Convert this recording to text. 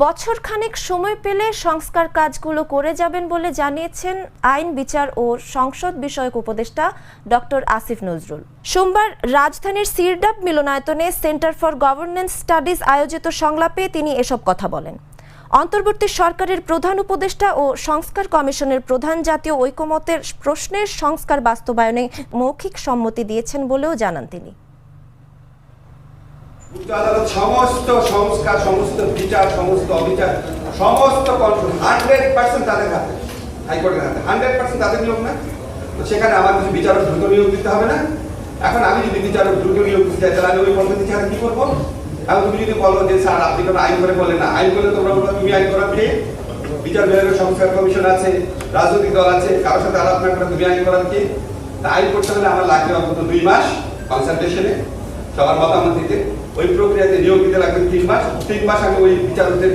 বছর খানেক সময় পেলে সংস্কার কাজগুলো করে যাবেন বলে জানিয়েছেন আইন, বিচার ও সংসদ বিষয়ক উপদেষ্টা ডক্টর আসিফ নজরুল। সোমবার রাজধানীর সিরডাপ মিলনায়তনে সেন্টার ফর গভর্নেন্স স্টাডিজ আয়োজিত সংলাপে তিনি এসব কথা বলেন। অন্তর্বর্তী সরকারের প্রধান উপদেষ্টা ও সংস্কার কমিশনের প্রধান জাতীয় ঐকমতের প্রশ্নের সংস্কার বাস্তবায়নে মৌখিক সম্মতি দিয়েছেন বলেও জানান তিনি। উচ্চ আদালত সমস্ত সংস্কার, সমস্ত বিচার, সমস্ত অবিচার, সমস্ত কন্ট্রোল হান্ড্রেড পার্সেন্ট তাদের হাতে, হাইকোর্টের হাতে। হান্ড্রেড পার্সেন্ট তাদের নিয়োগ না। তো সেখানে আমার কিছু বিচারক দ্রুত নিয়োগ দিতে হবে না। এখন আমি যদি বিচারক দ্রুত নিয়োগ দিতে চাই, তাহলে আমি ওই পদ্ধতি ছাড়া কি করব? এখন তুমি যদি বলো যে, স্যার, আপনি কোনো আইন করে বললেন না। আইন করলে তোমরা বলো, তুমি আইন করা কে? বিচার বিভাগের সংস্কার কমিশন আছে, রাজনৈতিক দল আছে, কারোর সাথে আলাপ করে তুমি আইন করার কে? আইন করতে হলে আমার লাগবে অন্তত দুই মাস কনসালটেশনে সবার মতামত দিতে। ওই প্রক্রিয়াতে নিয়োগ দিতে লাগবে তিন মাস। তিন মাস আগে ওই বিচারকদের